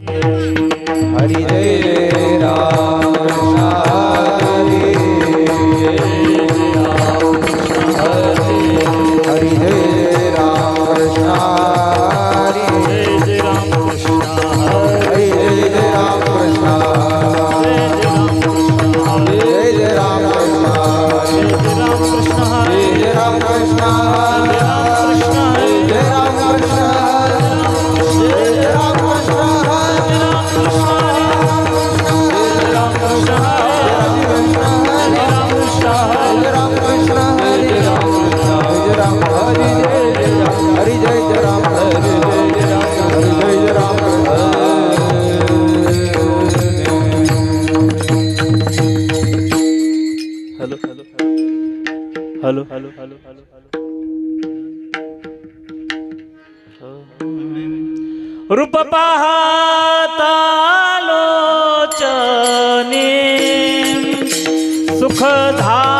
हरी जय रूप पाहतालोचने सुखधा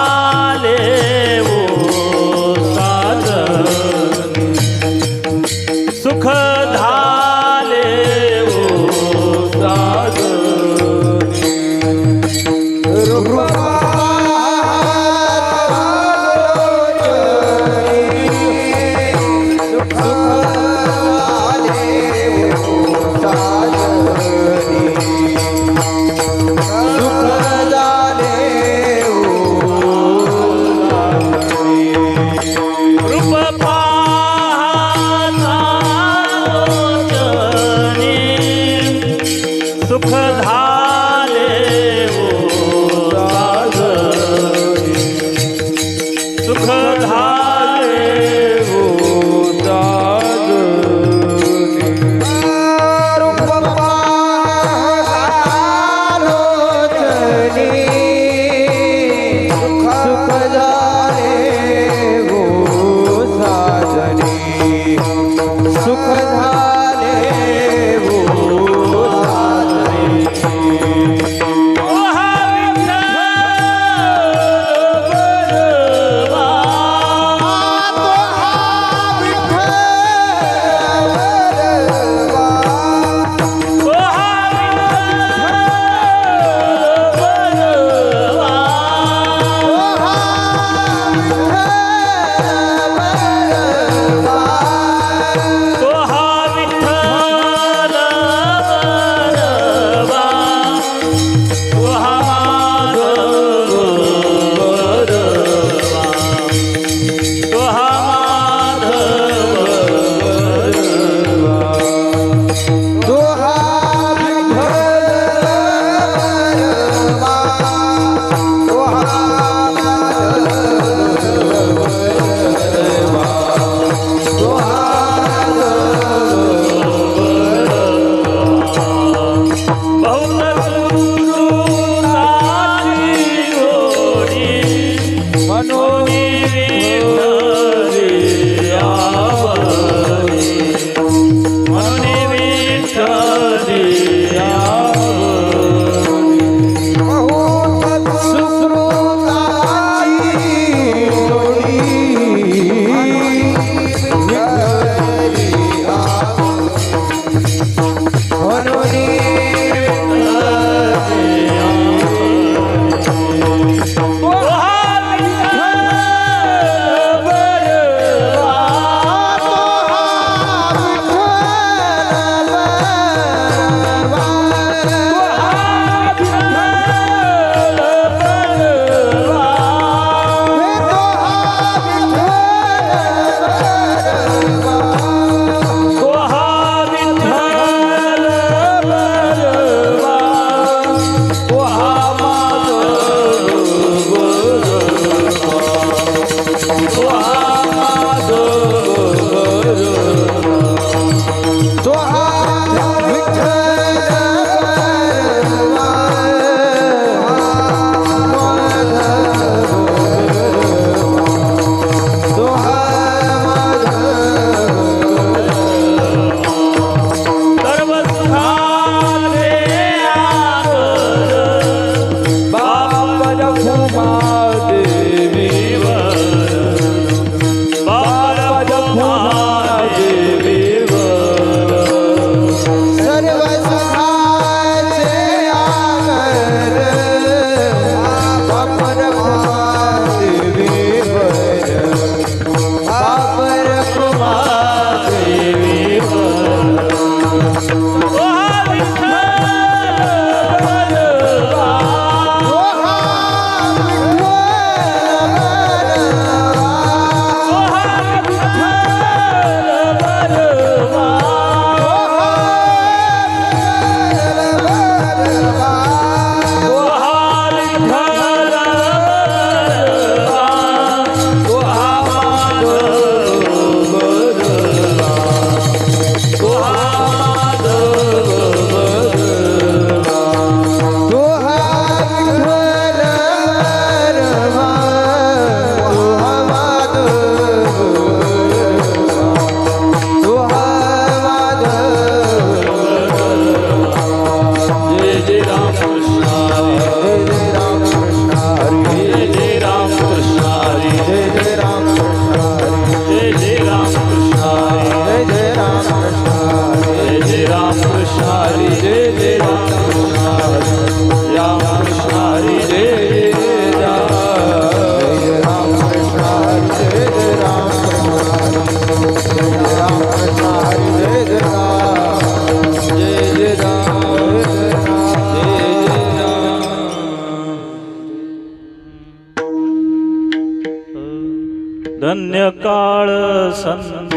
धन्य काळ संत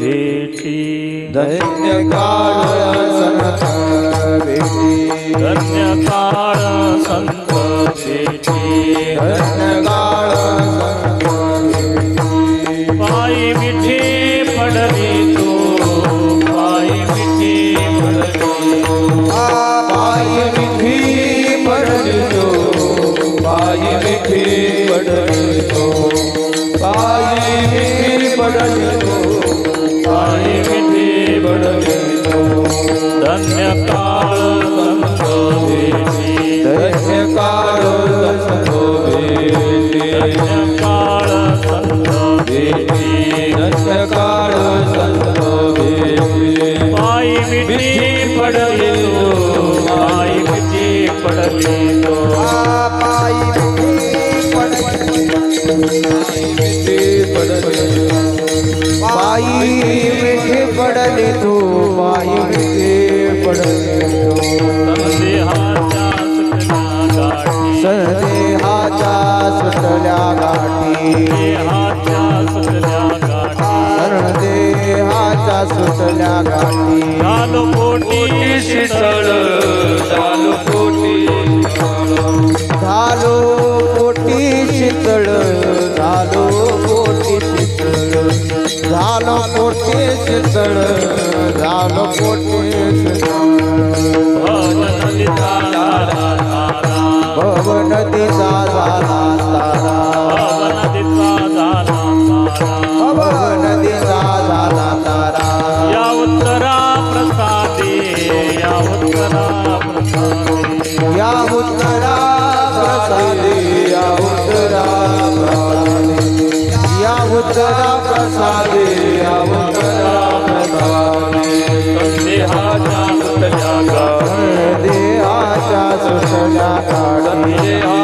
भेटी. धन्य काळ संत भेटी. धन्य काळ संत भेटी. पायी मिठे पडले तो पायी मिठे पडले संदेहाच्या सुटल्या गाठी लाल कोटेश भवन दिसा झाला भवन दिसा झाला तारा या उत्तरा प्रसादे या उत्तरा प्रसादे. या उत्तरा देहाच्या सुटल्या काळी